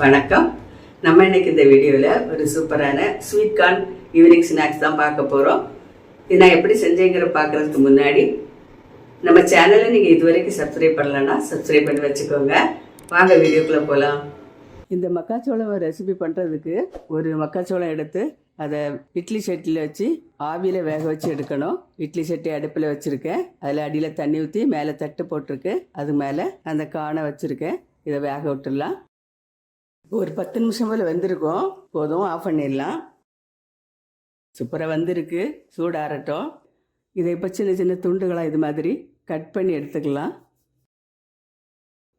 வணக்கம். நம்ம இன்னைக்கு இந்த வீடியோவில் ஒரு சூப்பரான ஸ்வீட் கார்ன் ஈவினிங் ஸ்நாக்ஸ் தான் பார்க்க போகிறோம் இது நான் எப்படி செஞ்சேங்கிற பார்க்குறதுக்கு முன்னாடி நம்ம சேனலை நீங்கள் இதுவரைக்கும் சப்ஸ்கிரைப் பண்ணலன்னா சப்ஸ்கிரைப் பண்ணி வச்சுக்கோங்க. வாங்க வீடியோக்குள்ளே போகலாம் இந்த மக்காச்சோளம் ரெசிபி பண்ணுறதுக்கு ஒரு மக்காச்சோளம் எடுத்து அதை இட்லி சட்டியில் வச்சு ஆவியில் வேக வச்சு எடுக்கணும். இட்லி சட்டி அடுப்பில் வச்சுருக்கேன். அதில் அடியில் தண்ணி ஊற்றி மேலே தட்டு போட்டிருக்கு அது மேலே அந்த காணை வச்சுருக்கேன். இதை வேக விட்டுடலாம். ஒரு பத்து நிமிஷம் போல் வந்திருக்கோம். போதும் ஆஃப் பண்ணிடலாம். சூப்பராக வந்திருக்கு. சூடாரட்டும் இதை இப்போ சின்ன சின்ன துண்டுகளாக இது மாதிரி கட் பண்ணி எடுத்துக்கலாம்.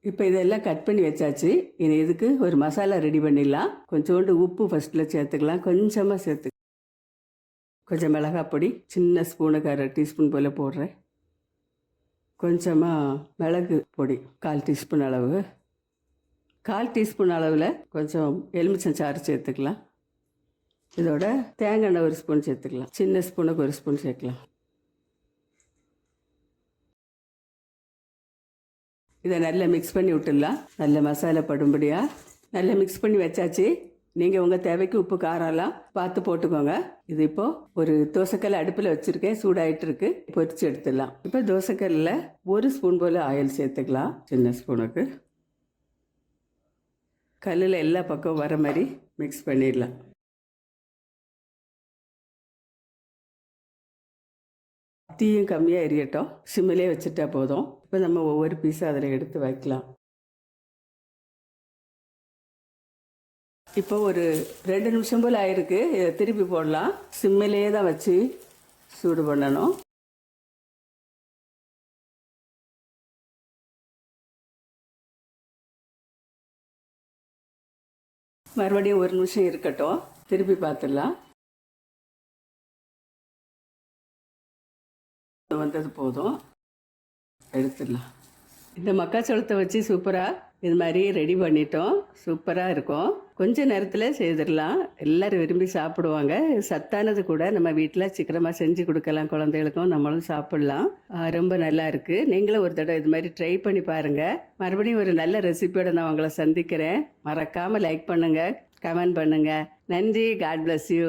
இப்போ இதெல்லாம் கட் பண்ணி வச்சாச்சு. இனி இதுக்கு ஒரு மசாலா ரெடி பண்ணிடலாம். கொஞ்சோண்டு உப்பு ஃபஸ்ட்டில் சேர்த்துக்கலாம். கொஞ்சமாக சேர்த்து கொஞ்சம் மிளகாய் பொடி சின்ன ஸ்பூனுக்கு அரை டீஸ்பூன் போல் போடுறேன். கொஞ்சமாக மிளகு பொடி கால் டீஸ்பூன் அளவு. கால் டீஸ்பூன் அளவில் கொஞ்சம் எலுமிச்சம் சாறு சேர்த்துக்கலாம். இதோட தேங்காய் எண்ணெய் ஒரு ஸ்பூன் சேர்த்துக்கலாம். சின்ன ஸ்பூனுக்கு ஒரு ஸ்பூன் சேர்க்கலாம். இதை நல்லா மிக்ஸ் பண்ணி விட்டுடலாம். நல்ல மசாலா படும்படியாக நல்லா மிக்ஸ் பண்ணி வச்சாச்சு. நீங்கள் உங்கள் தேவைக்கு உப்பு காரம்லாம் பார்த்து போட்டுக்கோங்க. இது இப்போது ஒரு தோசைக்கல் அடுப்பில் வச்சுருக்கேன். சூடாயிட்டு இருக்கு. பொரிச்சு எடுத்துடலாம். இப்போ தோசைக்கல்லில் ஒரு ஸ்பூன் போல் ஆயில் சேர்த்துக்கலாம். சின்ன ஸ்பூனுக்கு. கல்லில் எல்லா பக்கம் வர மாதிரி மிக்ஸ் பண்ணிடலாம். தீயும் கம்மியாக எரியட்டும். சிம்மிலே வச்சுட்டா போதும். இப்போ நம்ம ஒவ்வொரு பீஸாக அதில் எடுத்து வைக்கலாம். இப்போ ஒரு ரெண்டு நிமிஷம் போல் ஆயிருக்கு. இதை திருப்பி போடலாம். சிம்மிலே தான் வச்சு சூடு பண்ணணும். மறுபடியும் ஒரு நிமிஷம் இருக்கட்டும். திருப்பி பார்த்துடலாம். வந்தது போதும். எடுத்துடலாம். இந்த மக்காச்சோளத்தை வச்சு சூப்பராக இது மாதிரி ரெடி பண்ணிட்டோம். சூப்பராக இருக்கும். கொஞ்ச நேரத்தில் செய்திடலாம். எல்லோரும் விரும்பி சாப்பிடுவாங்க. சத்தானது கூட நம்ம வீட்டில் சீக்கிரமாக செஞ்சு கொடுக்கலாம் குழந்தைகளுக்கும். நம்மளும் சாப்பிட்லாம். ரொம்ப நல்லா இருக்குது நீங்களும் ஒரு தடவை இது மாதிரி ட்ரை பண்ணி பாருங்கள் மறுபடியும் ஒரு நல்ல ரெசிபியோட நான் உங்களை சந்திக்கிறேன். மறக்காமல் லைக் பண்ணுங்கள் கமெண்ட் பண்ணுங்கள் நன்றி. God bless you